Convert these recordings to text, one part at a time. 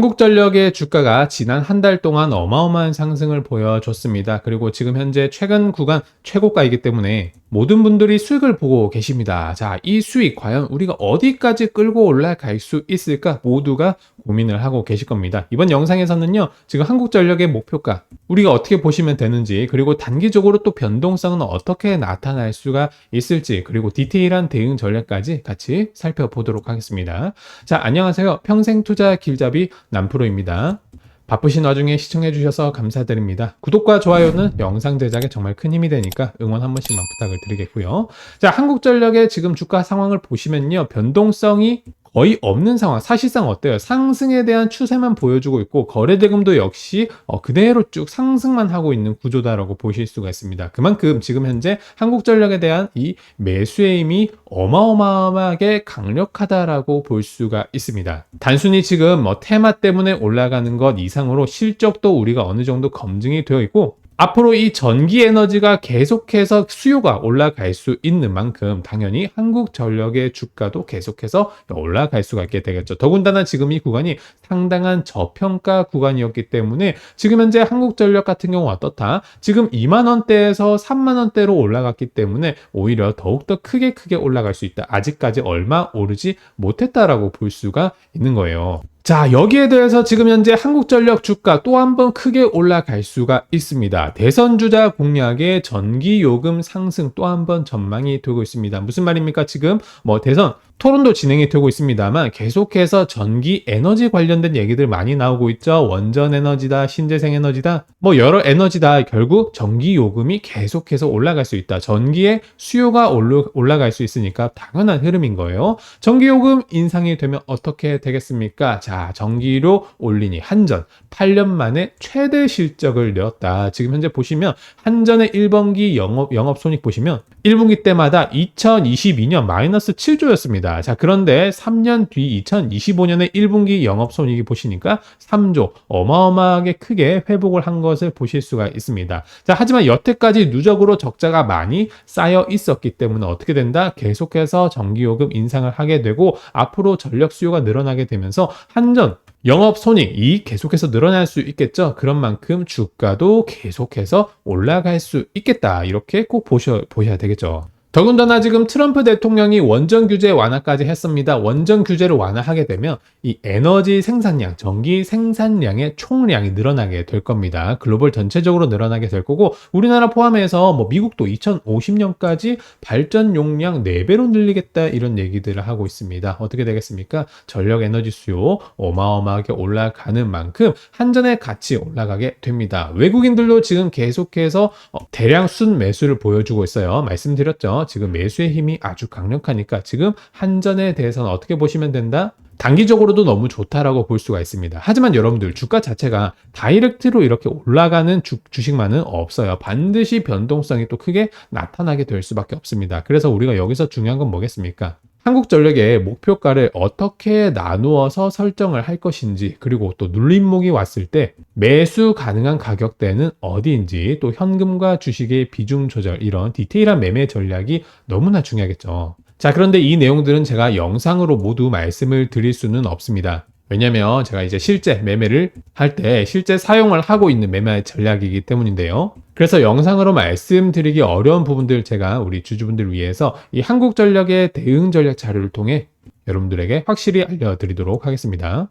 한국전력의 주가가 지난 한 달 동안 어마어마한 상승을 보여줬습니다. 그리고 지금 현재 최근 구간 최고가이기 때문에 모든 분들이 수익을 보고 계십니다. 자, 이 수익 과연 우리가 어디까지 끌고 올라갈 수 있을까 모두가 고민을 하고 계실 겁니다. 이번 영상에서는요, 지금 한국전력의 목표가 우리가 어떻게 보시면 되는지, 그리고 단기적으로 또 변동성은 어떻게 나타날 수가 있을지, 그리고 디테일한 대응 전략까지 같이 살펴보도록 하겠습니다. 자, 안녕하세요. 평생 투자 길잡이 남프로입니다. 바쁘신 와중에 시청해주셔서 감사드립니다. 구독과 좋아요는 영상 제작에 정말 큰 힘이 되니까 응원 한 번씩만 부탁을 드리겠고요. 자, 한국전력의 지금 주가 상황을 보시면요. 변동성이 거의 없는 상황. 사실상 어때요? 상승에 대한 추세만 보여주고 있고 거래대금도 역시 어, 그대로 쭉 상승만 하고 있는 구조다라고 보실 수가 있습니다. 그만큼 지금 현재 한국전력에 대한 이 매수의 힘이 어마어마하게 강력하다라고 볼 수가 있습니다. 단순히 지금 뭐 테마 때문에 올라가는 것 이상으로 실적도 우리가 어느 정도 검증이 되어 있고 앞으로 이 전기 에너지가 계속해서 수요가 올라갈 수 있는 만큼 당연히 한국 전력의 주가도 계속해서 올라갈 수가 있게 되겠죠. 더군다나 지금 이 구간이 상당한 저평가 구간이었기 때문에 지금 현재 한국 전력 같은 경우 어떻다? 지금 2만 원대에서 3만 원대로 올라갔기 때문에 오히려 더욱더 크게 크게 올라갈 수 있다. 아직까지 얼마 오르지 못했다라고 볼 수가 있는 거예요. 자, 여기에 대해서 지금 현재 한국전력 주가 또 한 번 크게 올라갈 수가 있습니다. 대선주자 공약의 전기요금 상승 또 한 번 전망이 되고 있습니다. 무슨 말입니까? 지금 뭐 대선 토론도 진행이 되고 있습니다만 계속해서 전기 에너지 관련된 얘기들 많이 나오고 있죠. 원전 에너지다, 신재생 에너지다, 뭐 여러 에너지다. 결국 전기 요금이 계속해서 올라갈 수 있다. 전기의 수요가 올라갈 수 있으니까 당연한 흐름인 거예요. 전기 요금 인상이 되면 어떻게 되겠습니까? 자, 전기로 올리니 한전 8년 만에 최대 실적을 내었다. 지금 현재 보시면 한전의 1분기 영업 영업 손익 보시면 1분기 때마다 2022년 마이너스 7조였습니다. 자, 그런데 3년 뒤 2025년의 1분기 영업 손익이 보시니까 3조 어마어마하게 크게 회복을 한 것을 보실 수가 있습니다. 자, 하지만 여태까지 누적으로 적자가 많이 쌓여 있었기 때문에 어떻게 된다? 계속해서 전기요금 인상을 하게 되고 앞으로 전력 수요가 늘어나게 되면서 한전 영업 손익이 계속해서 늘어날 수 있겠죠. 그런 만큼 주가도 계속해서 올라갈 수 있겠다. 이렇게 꼭 보셔, 보셔야 되겠죠. 더군다나 지금 트럼프 대통령이 원전 규제 완화까지 했습니다. 원전 규제를 완화하게 되면 이 에너지 생산량, 전기 생산량의 총량이 늘어나게 될 겁니다. 글로벌 전체적으로 늘어나게 될 거고 우리나라 포함해서 뭐 미국도 2050년까지 발전 용량 4배로 늘리겠다 이런 얘기들을 하고 있습니다. 어떻게 되겠습니까? 전력 에너지 수요 어마어마하게 올라가는 만큼 한전의 가치 올라가게 됩니다. 외국인들도 지금 계속해서 어, 대량 순 매수를 보여주고 있어요. 말씀드렸죠. 지금 매수의 힘이 아주 강력하니까 지금 한전에 대해서는 어떻게 보시면 된다? 단기적으로도 너무 좋다라고 볼 수가 있습니다. 하지만 여러분들 주가 자체가 다이렉트로 이렇게 올라가는 주, 주식만은 없어요. 반드시 변동성이 또 크게 나타나게 될 수밖에 없습니다. 그래서 우리가 여기서 중요한 건 뭐겠습니까? 한국전력의 목표가를 어떻게 나누어서 설정을 할 것인지 그리고 또 눌림목이 왔을 때 매수 가능한 가격대는 어디인지 또 현금과 주식의 비중 조절 이런 디테일한 매매 전략이 너무나 중요하겠죠. 자 그런데 이 내용들은 제가 영상으로 모두 말씀을 드릴 수는 없습니다. 왜냐면 제가 이제 실제 매매를 할 때 실제 사용을 하고 있는 매매 전략이기 때문인데요. 그래서 영상으로 말씀드리기 어려운 부분들 제가 우리 주주분들 위해서 이 한국전력의 대응 전략 자료를 통해 여러분들에게 확실히 알려드리도록 하겠습니다.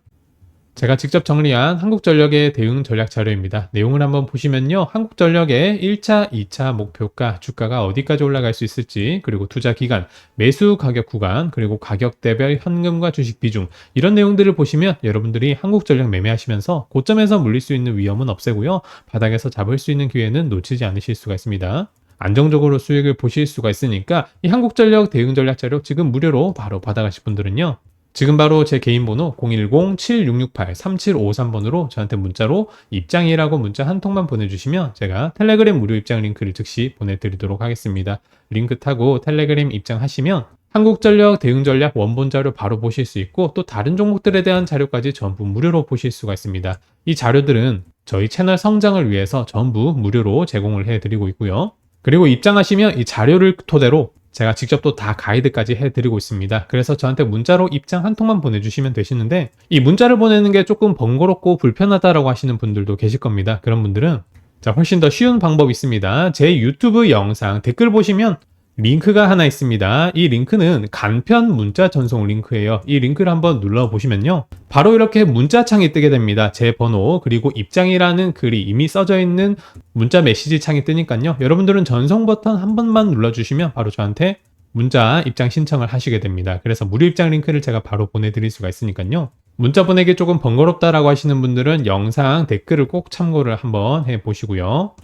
제가 직접 정리한 한국전력의 대응 전략 자료입니다. 내용을 한번 보시면요. 한국전력의 1차, 2차 목표가, 주가가 어디까지 올라갈 수 있을지, 그리고 투자 기간, 매수 가격 구간, 그리고 가격 대별 현금과 주식 비중, 이런 내용들을 보시면 여러분들이 한국전력 매매하시면서 고점에서 물릴 수 있는 위험은 없애고요. 바닥에서 잡을 수 있는 기회는 놓치지 않으실 수가 있습니다. 안정적으로 수익을 보실 수가 있으니까 이 한국전력 대응 전략 자료 지금 무료로 바로 받아가실 분들은요. 지금 바로 제 개인 번호 010-7668-3753번으로 저한테 문자로 입장이라고 문자 한 통만 보내주시면 제가 텔레그램 무료 입장 링크를 즉시 보내드리도록 하겠습니다. 링크 타고 텔레그램 입장하시면 한국전력 대응전략 원본 자료 바로 보실 수 있고 또 다른 종목들에 대한 자료까지 전부 무료로 보실 수가 있습니다. 이 자료들은 저희 채널 성장을 위해서 전부 무료로 제공을 해드리고 있고요. 그리고 입장하시면 이 자료를 토대로 제가 직접 또 다 가이드까지 해드리고 있습니다. 그래서 저한테 문자로 입장 한 통만 보내주시면 되시는데 이 문자를 보내는 게 조금 번거롭고 불편하다라고 하시는 분들도 계실 겁니다. 그런 분들은 자 훨씬 더 쉬운 방법이 있습니다. 제 유튜브 영상 댓글 보시면 링크가 하나 있습니다. 이 링크는 간편 문자 전송 링크예요. 이 링크를 한번 눌러 보시면요. 바로 이렇게 문자창이 뜨게 됩니다. 제 번호 그리고 입장이라는 글이 이미 써져 있는 문자 메시지 창이 뜨니까요. 여러분들은 전송 버튼 한 번만 눌러 주시면 바로 저한테 문자 입장 신청을 하시게 됩니다. 그래서 무료 입장 링크를 제가 바로 보내드릴 수가 있으니까요. 문자 보내기 조금 번거롭다라고 하시는 분들은 영상 댓글을 꼭 참고를 한번 해 보시고요.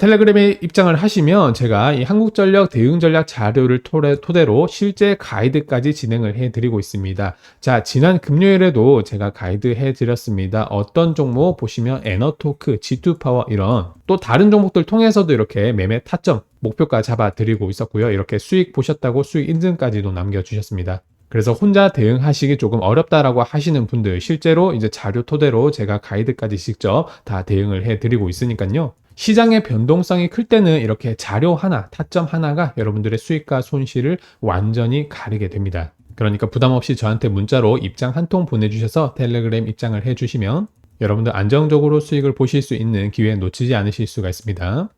텔레그램에 입장을 하시면 제가 이 한국전력 대응전략 자료를 토대, 토대로 실제 가이드까지 진행을 해드리고 있습니다. 자, 지난 금요일에도 제가 가이드 해드렸습니다. 어떤 종목 보시면 에너토크, G2파워 이런 또 다른 종목들 통해서도 이렇게 매매 타점, 목표가 잡아드리고 있었고요. 이렇게 수익 보셨다고 수익 인증까지도 남겨주셨습니다. 그래서 혼자 대응하시기 조금 어렵다라고 하시는 분들 실제로 이제 자료 토대로 제가 가이드까지 직접 다 대응을 해드리고 있으니까요. 시장의 변동성이 클 때는 이렇게 자료 하나, 타점 하나가 여러분들의 수익과 손실을 완전히 가리게 됩니다. 그러니까 부담 없이 저한테 문자로 입장 한 통 보내주셔서 텔레그램 입장을 해주시면 여러분들 안정적으로 수익을 보실 수 있는 기회 놓치지 않으실 수가 있습니다.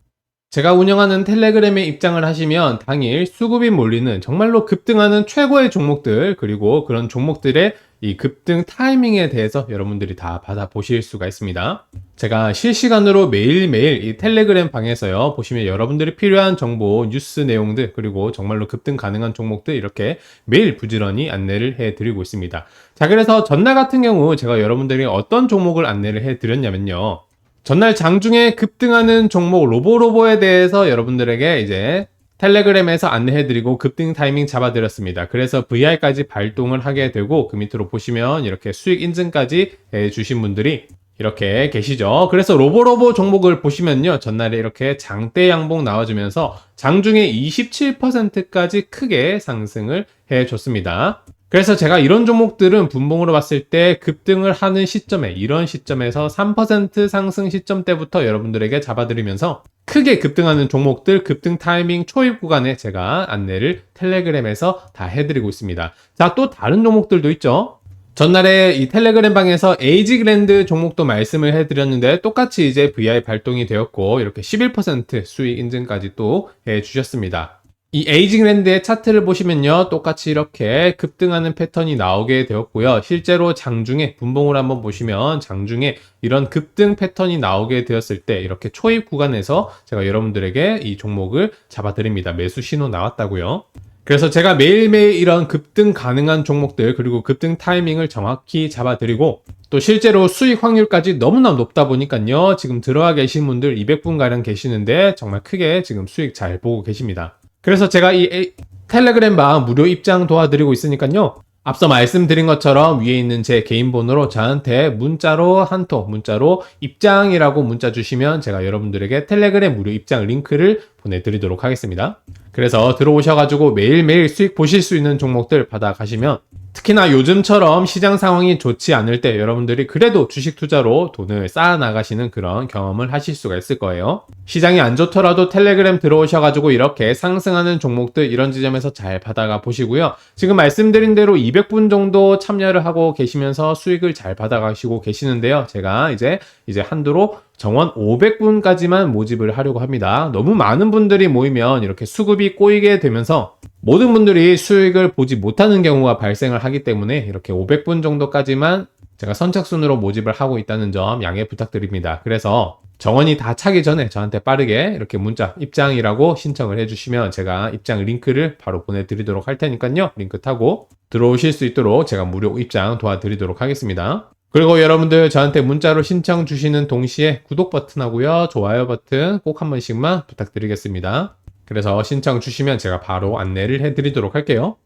제가 운영하는 텔레그램에 입장을 하시면 당일 수급이 몰리는 정말로 급등하는 최고의 종목들 그리고 그런 종목들의 이 급등 타이밍에 대해서 여러분들이 다 받아보실 수가 있습니다. 제가 실시간으로 매일매일 이 텔레그램 방에서요, 보시면 여러분들이 필요한 정보, 뉴스 내용들, 그리고 정말로 급등 가능한 종목들 이렇게 매일 부지런히 안내를 해 드리고 있습니다. 자, 그래서 전날 같은 경우 제가 여러분들이 어떤 종목을 안내를 해 드렸냐면요. 전날 장중에 급등하는 종목 로보로보에 대해서 여러분들에게 이제 텔레그램에서 안내해드리고 급등 타이밍 잡아드렸습니다. 그래서 VR까지 발동을 하게 되고 그 밑으로 보시면 이렇게 수익 인증까지 해주신 분들이 이렇게 계시죠. 그래서 로보로보 종목을 보시면요. 전날에 이렇게 장대 양봉 나와주면서 장중에 27%까지 크게 상승을 해줬습니다. 그래서 제가 이런 종목들은 분봉으로 봤을 때 급등을 하는 시점에 이런 시점에서 3% 상승 시점 때부터 여러분들에게 잡아드리면서 크게 급등하는 종목들 급등 타이밍 초입 구간에 제가 안내를 텔레그램에서 다 해드리고 있습니다. 자, 또 다른 종목들도 있죠. 전날에 이 텔레그램 방에서 에이지 그랜드 종목도 말씀을 해드렸는데 똑같이 이제 VI 발동이 되었고 이렇게 11% 수익 인증까지 또 해주셨습니다. 이 에이징랜드의 차트를 보시면요. 똑같이 이렇게 급등하는 패턴이 나오게 되었고요. 실제로 장중에 분봉을 한번 보시면 장중에 이런 급등 패턴이 나오게 되었을 때 이렇게 초입 구간에서 제가 여러분들에게 이 종목을 잡아드립니다. 매수 신호 나왔다고요. 그래서 제가 매일매일 이런 급등 가능한 종목들 그리고 급등 타이밍을 정확히 잡아드리고 또 실제로 수익 확률까지 너무나 높다 보니까요. 지금 들어와 계신 분들 200분 가량 계시는데 정말 크게 지금 수익 잘 보고 계십니다. 그래서 제가 이 텔레그램 방 무료 입장 도와드리고 있으니까요. 앞서 말씀드린 것처럼 위에 있는 제 개인 번호로 저한테 문자로 한 통, 문자로 입장이라고 문자 주시면 제가 여러분들에게 텔레그램 무료 입장 링크를 보내드리도록 하겠습니다. 그래서 들어오셔가지고 매일매일 수익 보실 수 있는 종목들 받아가시면 특히나 요즘처럼 시장 상황이 좋지 않을 때 여러분들이 그래도 주식 투자로 돈을 쌓아 나가시는 그런 경험을 하실 수가 있을 거예요. 시장이 안 좋더라도 텔레그램 들어오셔가지고 이렇게 상승하는 종목들 이런 지점에서 잘 받아가 보시고요. 지금 말씀드린 대로 200분 정도 참여를 하고 계시면서 수익을 잘 받아가시고 계시는데요. 제가 이제 이제 한도로 정원 500분까지만 모집을 하려고 합니다. 너무 많은 분들이 모이면 이렇게 수급이 꼬이게 되면서 모든 분들이 수익을 보지 못하는 경우가 발생을 하기 때문에 이렇게 500분 정도까지만 제가 선착순으로 모집을 하고 있다는 점 양해 부탁드립니다. 그래서 정원이 다 차기 전에 저한테 빠르게 이렇게 문자 입장이라고 신청을 해주시면 제가 입장 링크를 바로 보내드리도록 할 테니까요. 링크 타고 들어오실 수 있도록 제가 무료 입장 도와드리도록 하겠습니다. 그리고 여러분들 저한테 문자로 신청 주시는 동시에 구독 버튼하고요. 좋아요 버튼 꼭 한 번씩만 부탁드리겠습니다. 그래서 신청 주시면 제가 바로 안내를 해드리도록 할게요.